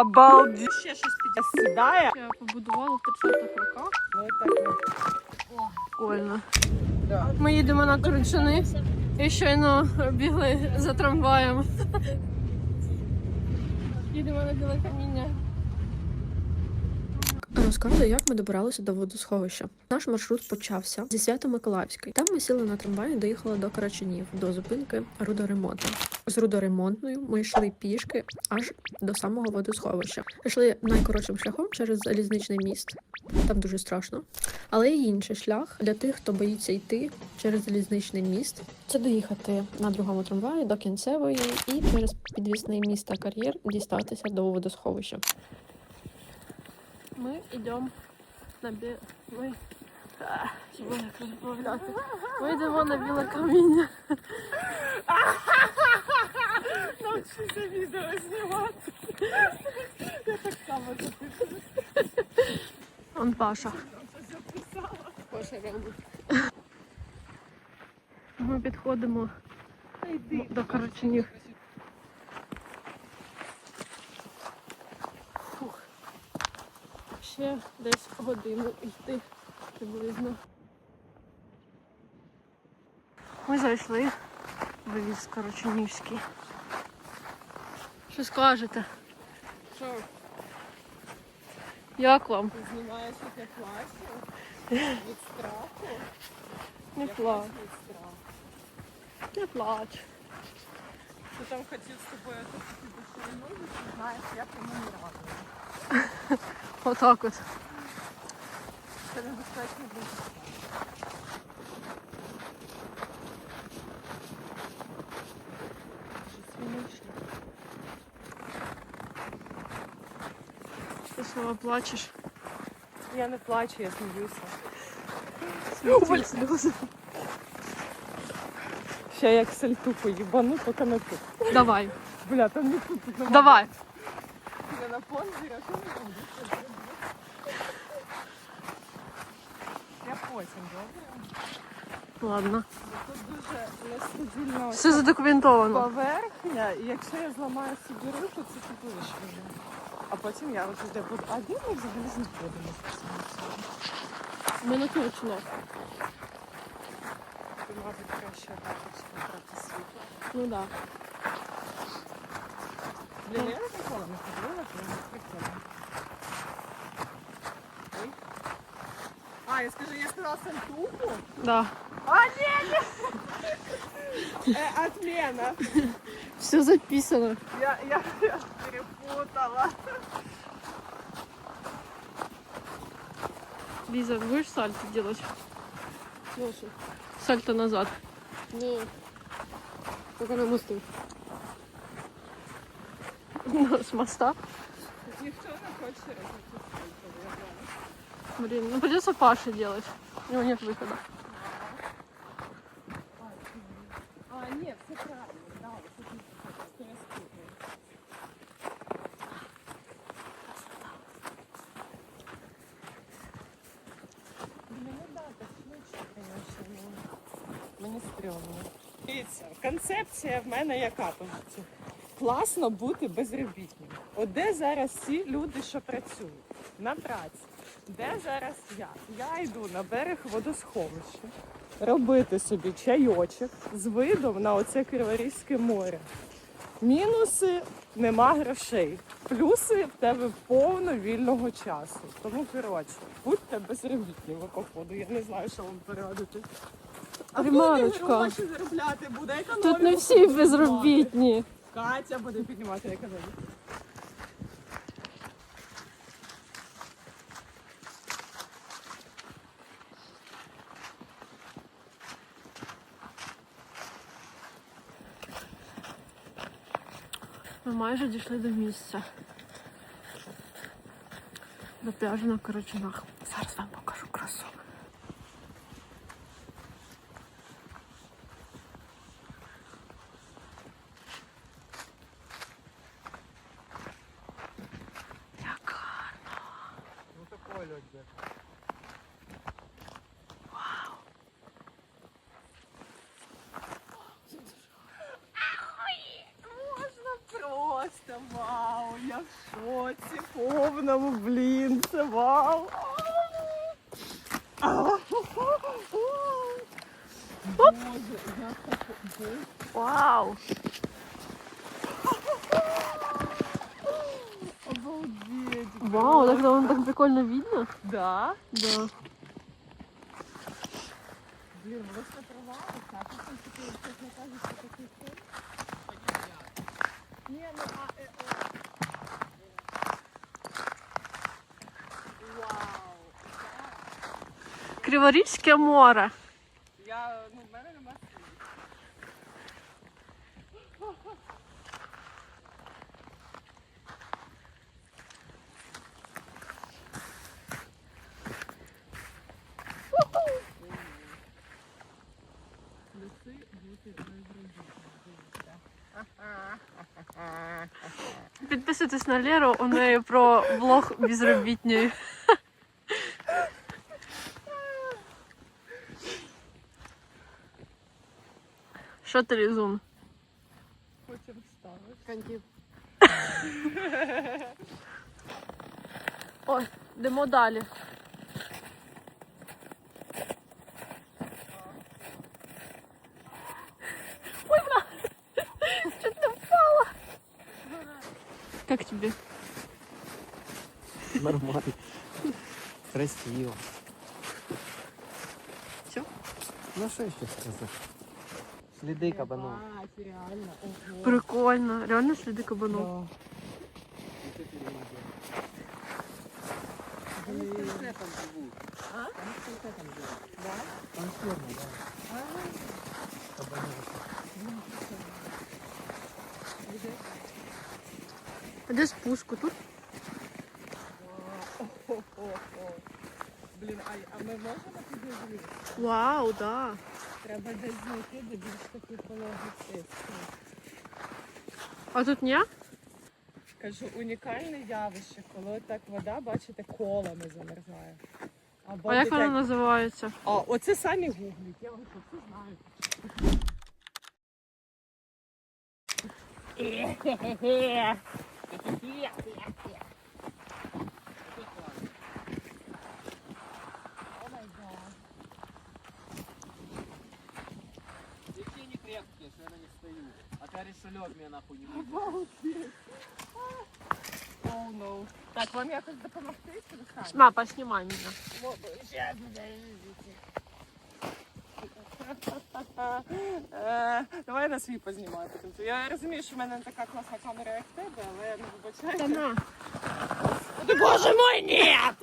Обалдеть. Ще щось підсідає. Я побудувала в 30-х роках. Ну так. Прикольно. Ми їдемо на Корчини і щойно бігли за трамваєм. Їдемо на біле каміння. Розказую, як ми добиралися до водосховища. Наш маршрут почався зі Свято-Миколаївської. Там ми сіли на трамвай і доїхали до Карачунів, до зупинки рудоремонту. З рудоремонтною ми йшли пішки аж до самого водосховища. Йшли найкоротшим шляхом через залізничний міст. Там дуже страшно. Але є інший шлях для тих, хто боїться йти через залізничний міст. Це доїхати на другому трамваї до кінцевої і через підвісний міст кар'єр дістатися до водосховища. Ми йдемо на бі... Ми... А? Ми йдемо на біле каміння. Навчися відео знімати. Я так само запишу. Он Паша. Робить. Ми підходимо до Корочинів. Ще десь годину йти приблизно. Ми зайшли в вивіз Корочинівський. Що скажете? Що, Як вам? ти знімаєш, як я плачу? Від страху? Не плач. плачу. Не плач. Ти там хотів з тобою типу, повернутися, ти знаєш, я тому не рада. Отак от. Це небезпечно буде. Ти слова плачеш. Я не плачу, я сміюся. Сльози. Ще як сальтуху їбану, поки не тут. Давай, Бля, там не тут давай. На понзі, а що? Я потім, добре? Ладно. Тут дуже нестабільно Все задокументовано. поверхня, і якщо я зламаю собі руку, це типу вишвидно. А потім я вже де буду. А де ми взагалі знаходимося? Ми не точно. Ти, мабуть, краще брати світло. Ну так. Да. Ніколи не ходила, то. А, я скажу, я сказала сальтуху. Да. А, нет! Э, отмена. Все записано. Я, я, я перепутала. Лиза, будешь сальто делать? Слушай, Сальто назад. не, Только на мосту. Ну, с моста. ніхто не хоче. Блин, ну придется Паше делать. У него нет выхода. А, нет, все правильно, да, мені стрьомно. Дивіться, концепція в мене яка тут? Класно бути безробітним. От де зараз ці люди, що працюють? На праці. Де зараз я? Я йду на берег водосховища робити собі чайочок з видом на оце Криворізьке море. Мінуси нема грошей. Плюси в тебе повно вільного часу. Тому коротше, будьте безробітними, походу. Я не знаю, що вам порадити. А хто гроші заробляти буде? Економіку Тут не всі безробітні. Катя буде піднімати економіку. Ми майже дійшли до місця. До пляжу на Корочинах. Зараз вам покажу красу. Як гарно. Ну такой лед где-то. Можна Це вау, я в шоці повному, блін, вау. Обалдеть. Вау, так воно так прикольно видно. Да? Да. Воно все порвалося, а там такий, чесно кажучи, такий фон. Ну а е, е. Вау. Криворізьке море. Я, ну, в мене нема слів. Ліси бути безробітними. Підписуйтесь на Леру, у неї про влог безробітньої. Що ти лізун? Потім вставиш. Ой, йдемо далі. Ой, бля! Чуть не впала. Как тебе? Нормально. Красиво. Всё? Ну що ще сказати? Сліди кабану. Бать, реально. Ого. Прикольно. Реально сліди кабану. Да. Вони живуть. А? Кінце живуть. Да? Там ферма, да. Кабани. А де спуску тут? О-хо-хо. Блін, а, а ми можемо туди влізти? Вау, да. Треба десь знайти, де більш такий пологий циск. А тут ні? Кажу, унікальне явище, коли так вода, бачите, колами замерзає. Або А як дитя- вона називається? А, оце самі гуглять, я вам що все знаю. що я на них стою. А ти решельок мене нахуй не буде. Oh, no. Так, вам якось допомогти чи ви самі? Ма, поснімай мене. Е, Давай на свій познімаю. потім. Я розумію, що в мене не така класна камера, як в тебе, але ну вибачайте. Та на. Ты, боже мой, нет!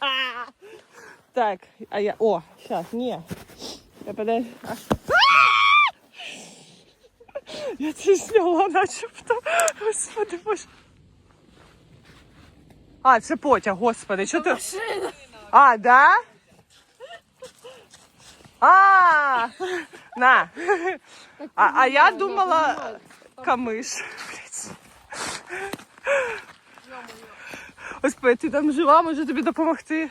А! Так, а я... О, сейчас, не. Я подай... А. Я це зняла начебто. Господи, боже. А, це потяг, господи, що ти... А, да? А, на. А, а я думала, камиш. Блядь. Господи, ти там жива, може тобі допомогти?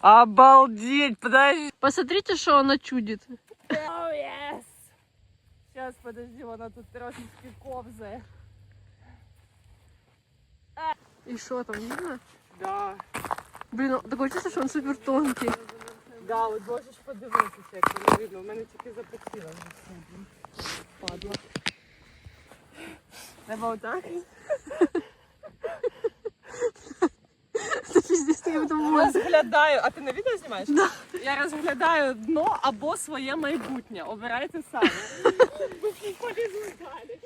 Обалдеть, подожди. Посмотрите, що вона чудить. Oh, yes. Подожди, вона тут трошечки ковзає. І що там, видно? Да. Блін, ну, таке чувство, що він супер тонкий. Да, от можеш подивитися, як воно видно. У мене тільки запотіло Падла. Треба отак? Це піздець, я буду Розглядаю. А ти на відео знімаєш? Да. Я розглядаю дно або своє майбутнє. Обирайте самі. Далі.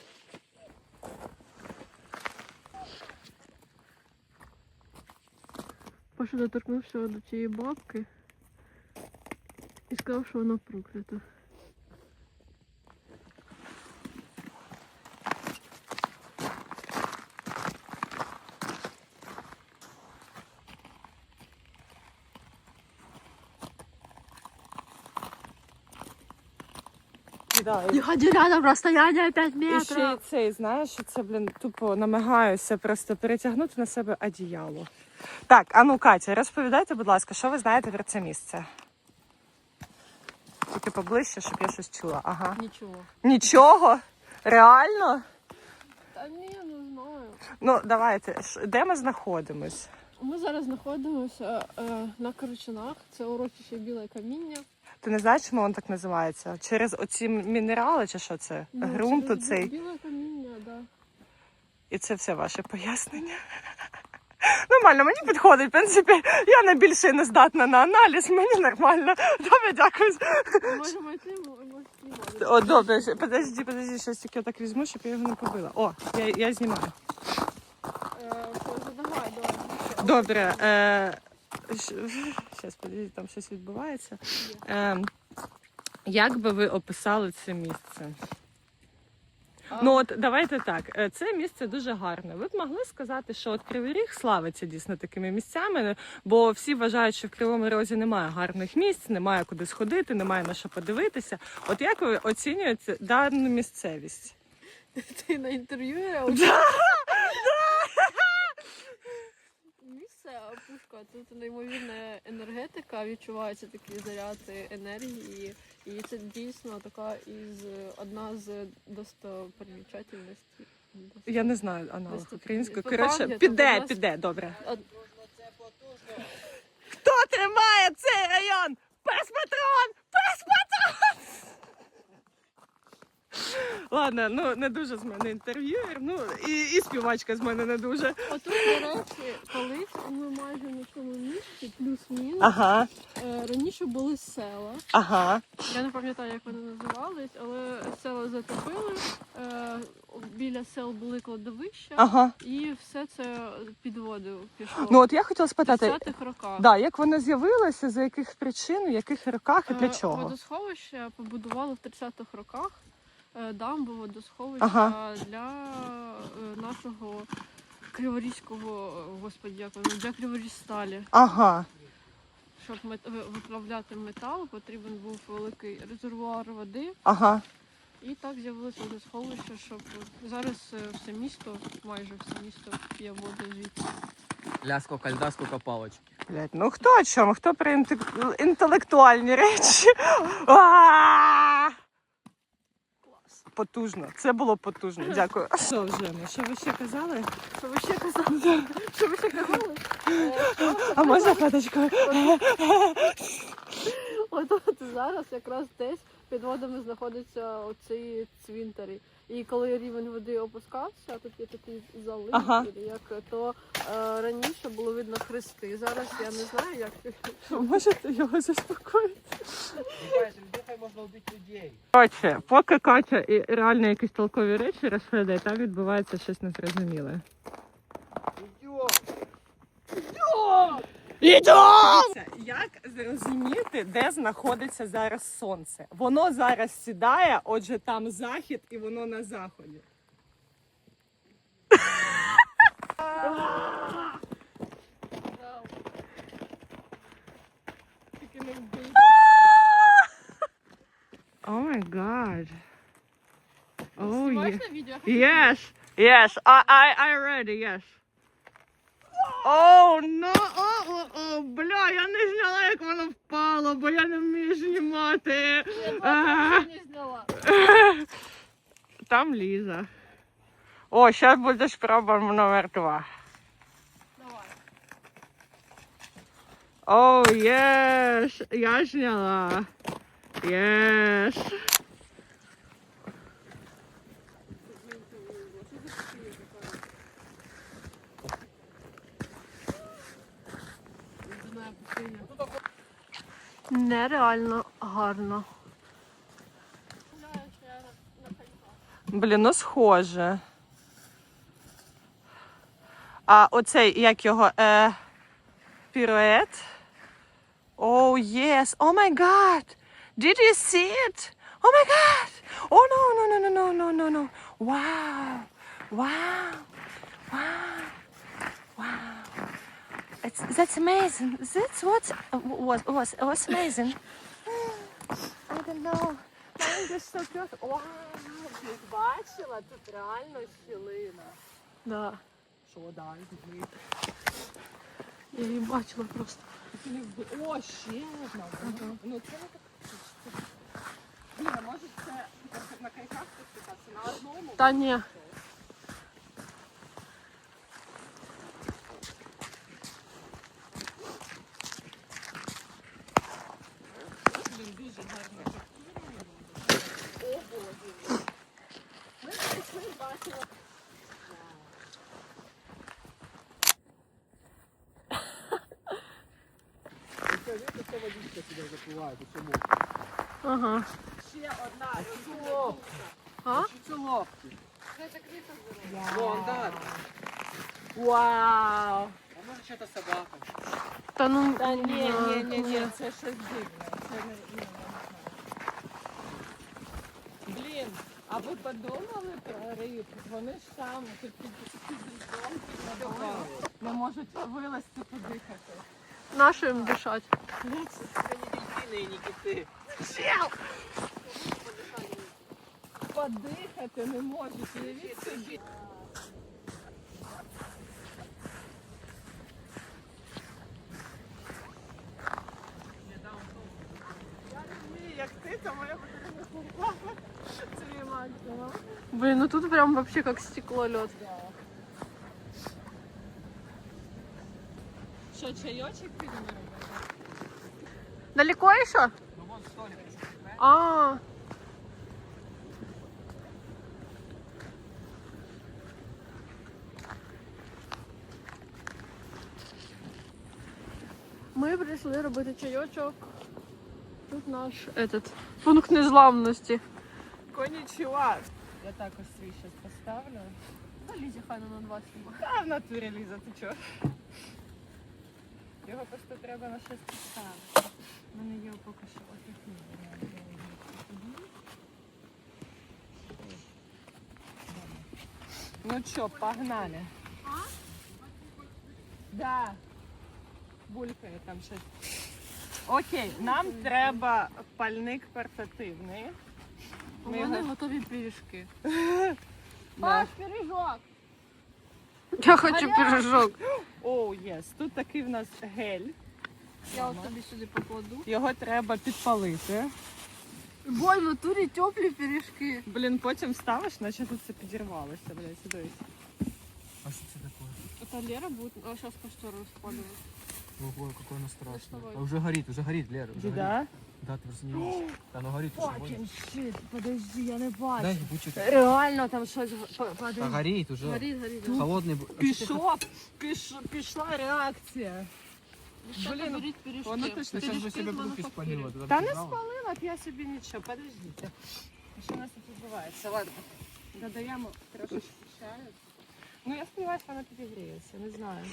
Паша доторкнувся до цієї бабки і сказав, що вона проклята. Да, ходи рядом, расстояние 5 І ще й цей, знаєш, що це, блін, тупо намагаюся просто перетягнути на себе одіяло. Так, а ну, Катя, розповідайте, будь ласка, що ви знаєте про це місце? Тільки поближче, щоб я щось чула. Ага. Нічого. Нічого? Реально? Та ні, не знаю. Ну, давайте, де ми знаходимось? Ми зараз знаходимося е, на Корочинах. Це урочище біле каміння. Ти не знаєш, чому воно так називається? Через оці мінерали чи що це? Ну, Грунт через оцей. Біле каміння, так. Да. І це все ваше пояснення. Нормально, мені підходить. В принципі, я на більше не здатна на аналіз, мені нормально. Добре, дякую. Ми можемо йти, можемо. О, добре, подожди, подожди, щось тільки так візьму, щоб я його не побила. О, я, я знімаю. Е, що, давай, давай. Добре. Е, Зараз, подожди, там щось відбувається. Е, як би ви описали це місце? Ну от давайте так. Е, Це місце дуже гарне. Ви б могли сказати, що от Кривий Ріг славиться дійсно такими місцями, бо всі вважають, що в Кривому Розі немає гарних місць, немає куди сходити, немає на що подивитися. От як ви оцінюєте дану місцевість? Ти на інтерв'ю? Місце пушка, тут неймовірна енергетика, відчувається такий заряд енергії, і це дійсно така із одна з достопримічательностей. Я не знаю аналог Просто українською. Коротше, піде, піде, добре. Хто тримає цей район? Пес патрон! Пес патрон! Ладно, ну не дуже з мене інтерв'юер, ну і, і співачка з мене не дуже. Отут, до речі, колись ми майже на цьому місці, плюс-мінус. Ага, Е, Раніше були села. ага. Я не пам'ятаю, як вони називались, але села затопили. Е, Біля сел були кладовища, Ага. і все це під воду пішло. Ну от я хотіла в спитати, 30-х роках. да, як воно з'явилося, за яких причин, в яких роках і для Е, чого? Водосховище побудували в 30-х роках. Е, Дамбу водосховища Ага. для е, нашого криворізького, господі, як воно, для Криворізсталі. Ага. Щоб мет- ви- виплавляти метал, потрібен був великий резервуар води. Ага. І так з'явилося водосховище, щоб зараз е, все місто, майже все місто п'є воду звідси. Ля, сколько льда, сколько палочки. Блядь, ну хто о чому? Хто про інтек- інтелектуальні речі? А! Потужно. Це було потужно. Дякую. Що вже? ми? Що ви ще казали? Що ви ще казали? Що ви ще казали? А можна фоточку? От, от зараз якраз десь під водами знаходяться оці цвинтарі. І коли рівень води опускався, тут є такий залив, Ага. як то е, раніше було видно хрести. Зараз я не знаю, як Можете його заспокоїти? Можна людей? Коротше, поки Катя і реально якісь толкові речі розповідає, там відбувається щось незрозуміле. Ідем! Як зрозуміти, де знаходиться зараз сонце? Воно зараз сідає, отже, там захід і воно на заході. тільки не вбий. О май гад. Oh, Знімаєш yeah. на відео? Yes, yes, I, I, I ready, yes. Оу, no, о, о, о, бля, я не зняла, як воно впало, бо я не вмію знімати. А. не зняла. Там Ліза. О, зараз буде спроба номер два. Давай. О, єс, я зняла. Єс. Нереально гарно. Блін, ну схоже. А оцей, як його, е, пірует. Oh, yes. Oh my god. Did you see it? Oh my god. Oh no, no, no, no, no, no, no, no. Wow. Wow. It's, that's amazing. That's what was, was, was amazing. I don't know. My English so good. Wow. Ти бачила? Тут реально щілина. Да. Що далі? Я її бачила просто. О, ще одна. Ну це не так. Ні, може це на кайках спитатися на одному. Та ні. Бачила. Це водичка сюди запливає, ти чому? Ага. Ще одна. Чи лопки? А? Це лопки? Вон, так. Вау. А може ще та собака? Та ну. Та ні, ні, знаю, ні, ні, коли. це щось дивне. Це не, ні, я не знаю. Блін, а ви подумали про риб? Вони ж там під під під льдом, під водою, не можуть вилазити подихати. Нащо їм дишать? Це не дельфіни і не кити. Подихати не можуть, уявіть собі. Це мій максимум. Блін, ну тут прям вообще как стекло лед. Що, чайочок підемо робити? Далеко еще? Ну вон столик. А. Ми прийшли робити чайочок. Тут наш этот пункт незламності. Конічуа. Я також свій щас поставлю. Ну, Лізі хай на два знімає. А в натурі Ліза, ти чого? Його просто треба на щось поставити. У мене є поки що отакі. Ну що, погнали. Да. Булькає там щось. Окей, нам треба пальник портативний. У мене готові пиріжки. Да. пиріжок! Я хочу пиріжок. Оу, єс. Тут такий в нас гель. Я от тобі сюди покладу. Його треба підпалити. Бой, в натурі теплі пиріжки. Блін, потім ставиш, наче тут це підірвалося, блядь, сюди. А що це таке? Это Лера будет... А сейчас костер распаливать. Ого, какое оно страшное. Доставай. А уже горит, уже горит, Лера. Уже горит. Да? Да, ты просто не видишь. Да, оно горит уже. вон. shit, подожди, я не бачу. Дай ебучий. Реально там щось Да горит уже. Горит, горит. Холодный. бу- А Пішов, піш, пішла реакція. Блин, Блин, беріть пиріжки. воно точно Ты сейчас бы Пиріжки себе з руки мануфактури. спалила. туда Та не побежала. спалила б я собі нічого, подождіть. Що у нас тут відбувається? Ладно, додаємо трошечки чаю. Ну я сподіваюся, вона підігріється, не знаю.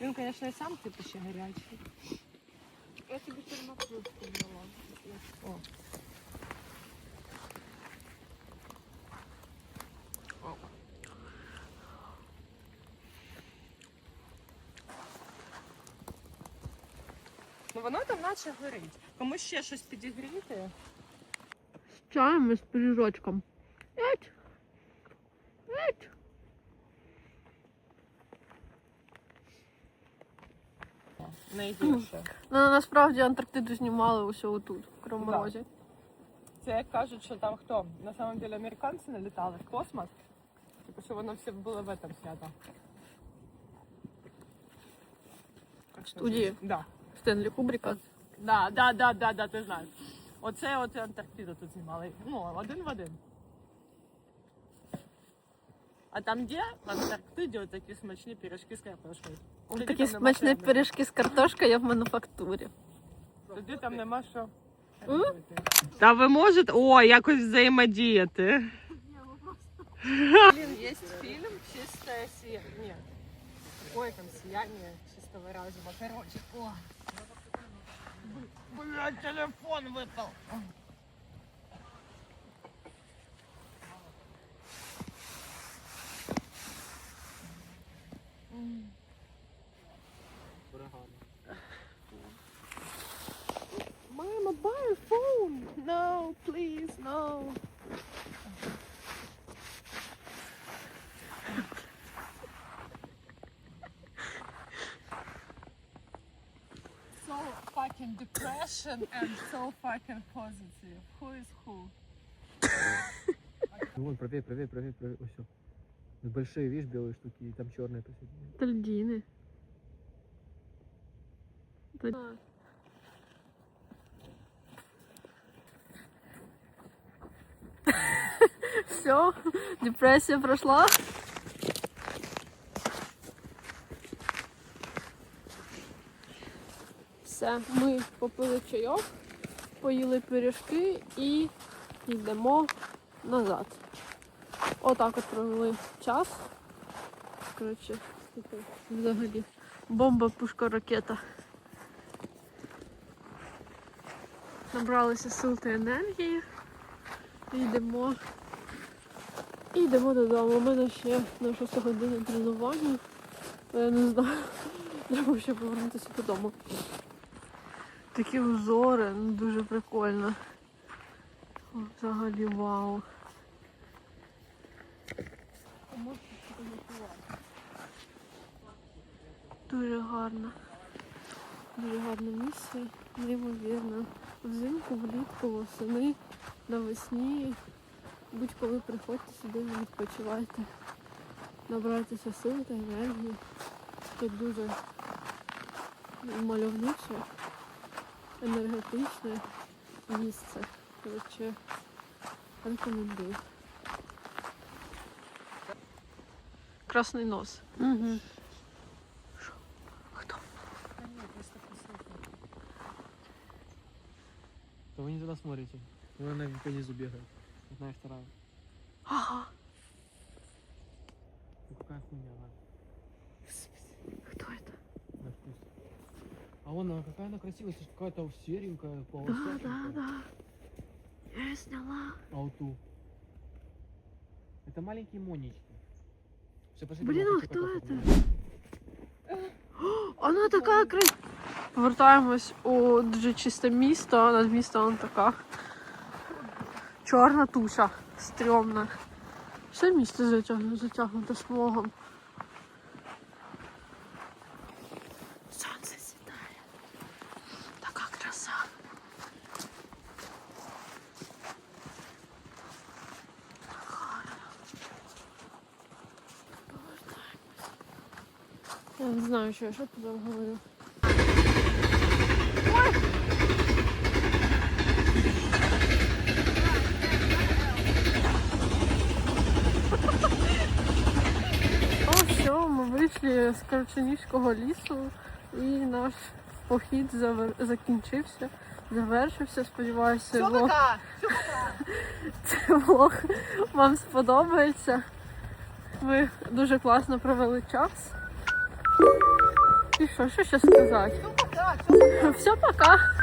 Він, звісно, і сам типу ще гарячий. Я тобі термокружку взяла. О. Ну воно там наче горить. Комусь ще щось підігріти. З чаєм і з пиріжочком. Найгірше. Ну, насправді Антарктиду знімали усе отут, в Кривому Да. Розі. Це як кажуть, що там хто? На самом деле американці налітали в космос. Типу, що воно все було в этом снято. Студії. Да. Стенлі Кубріка. Да, да, да, да, да, ти знаєш. Оце от Антарктиду тут знімали. Ну, один в один. А там де в Антарктиді такі смачні пірожки з картошкою. Тоді Такі там нема смачні що пиріжки з картошкою я в мануфактурі. Тоді там нема що. робити. Та ви можете о, якось взаємодіяти. Блін, є фільм «Чисте сіяння». Ні. Ой, там «Сияние чистого разума». Короче, о. Блядь, телефон выпал. Mama, buy a phone. No, please, no. so fucking depression and so fucking positive. Who is who? Ну, Вон, правее, правее, правее, правее. Ось все. Большие, видишь, белые штуки, и там черные посередине. Тальдіни. Все, депресія пройшла. Все, ми попили чайок, поїли пиріжки і йдемо назад. Отак от провели час. Коротше, взагалі бомба, пушка, ракета. Набралися сил та енергії. І йдемо. Йдемо додому. У мене ще на 6 години тренування. Я не знаю. Треба ще повернутися додому. Такі узори, ну дуже прикольно. Взагалі вау. Дуже гарно. Дуже гарне місце, неймовірно. Взимку, влітку, восени, навесні. Будь-коли приходьте сюди, відпочивайте, набирайтеся сил та енергії. Тут дуже мальовниче, енергетичне місце. Коротше, рекомендую. Красний нос. Угу. смотрите. Ну, она по низу бегает. Одна и вторая. Ага. И какая хуйня она? Кто это? А вон она какая она красивая, какая-то серенькая полоса. Да, да, да. Я ее сняла. Ауту. Это маленькие монечки. Все, пошли. Блин, а кто это? Она такая красивая. Повертаємось у дуже чисте місто. Над містом така чорна туша, стрьомна. Все місто затягнуто, затягнуто смогом. Сонце сідає. Така краса. Я не знаю, що я що туди говорю. Ну вийшли з Карченівського лісу і наш похід завер... закінчився, завершився. Сподіваюся, влог... цей влог вам сподобається. Ми дуже класно провели час. І що, що ще сказати? Все, пока.